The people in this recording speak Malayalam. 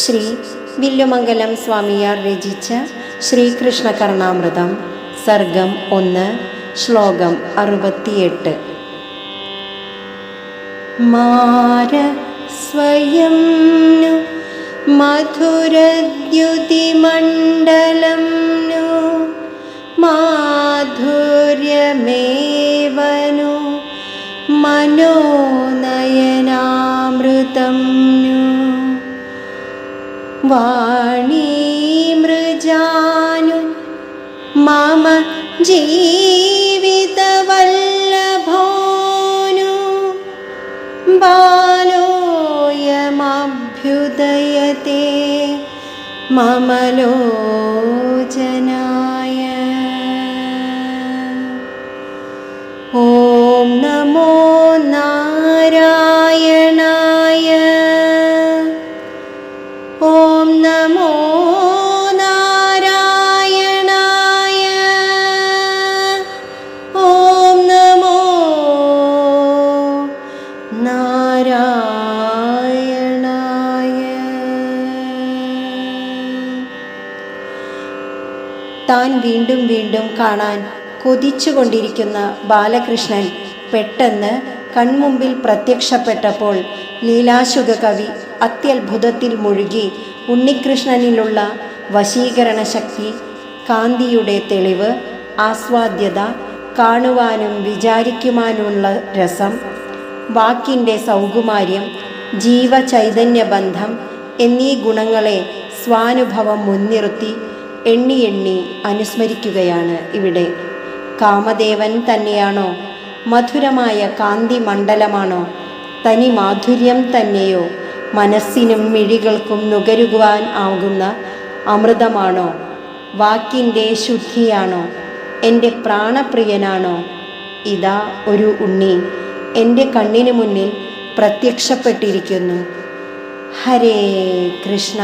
ശ്രീ വില്ലുമംഗലം സ്വാമിയാർ രചിച്ച ശ്രീകൃഷ്ണ കർണാമൃതം സർഗം ഒന്ന് ശ്ലോകം അറുപത്തിയെട്ട്. മാര സ്വയം മധുരദ്യുതിമണ്ഡലം മാധുര്യമേവനു മനോനയനാമൃതം वाणीमृजानु मम जीवितवल्लभोनु बालोऽयमभ्युदयते मम लोचना। നമോ നാരായണായ ഓം നമോ താൻ വീണ്ടും വീണ്ടും കാണാൻ കൊതിച്ചുകൊണ്ടിരിക്കുന്ന ബാലകൃഷ്ണൻ പെട്ടെന്ന് കൺമുമ്പിൽ പ്രത്യക്ഷപ്പെട്ടപ്പോൾ ലീലാശുക കവി അത്യത്ഭുതത്തിൽ മുഴുകി ഉണ്ണികൃഷ്ണനിലുള്ള വശീകരണ ശക്തി കാന്തിയുടെ തെളിവ് ആസ്വാദ്യത കാണുവാനും വിചാരിക്കുവാനുമുള്ള രസം വാക്കിന്റെ സൗകുമാര്യം ജീവചൈതന്യബന്ധം എന്നീ ഗുണങ്ങളെ സ്വാനുഭവം മുൻനിർത്തി എണ്ണി എണ്ണി അനുസ്മരിക്കുകയാണ് ഇവിടെ. കാമദേവൻ തന്നെയാണോ മധുരമായ കാന്തി മണ്ഡലമാണോ തനി മാധുര്യം തന്നെയോ? മനസ്സിനും മിഴികൾക്കും നുകരുവാൻ ആകുന്ന അമൃതമാണോ? വാക്കിന്റെ ശുദ്ധിയാണോ? എന്റെ പ്രാണപ്രിയനാണോ? ഇതാ ഒരു ഉണ്ണി. എന്റെ കണ്ണിന് മുന്നിൽ പ്രത്യക്ഷപ്പെട്ടിരിക്കുന്നു. ഹരേ കൃഷ്ണ.